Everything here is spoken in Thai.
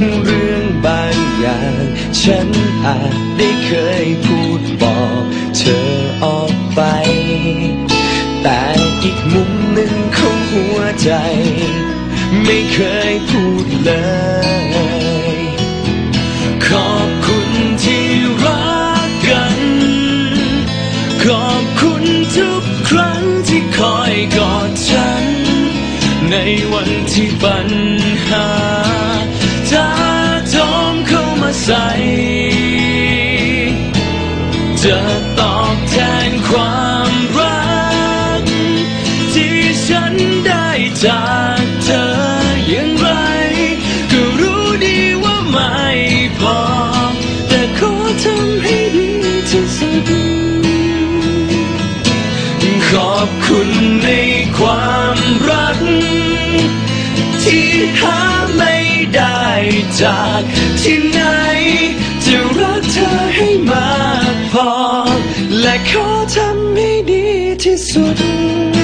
เรื่องบางอย่าง ฉันอาจได้เคยพูดบอกเธอออกไป แต่อีกมุมหนึ่งของหัวใจ ไม่เคยพูดเลย ดีที่สุดขอบคุณในความรัก ที่หาไม่ได้จากที่ไหน จะรักเธอให้มากพอ และขอทำให้ดีที่สุด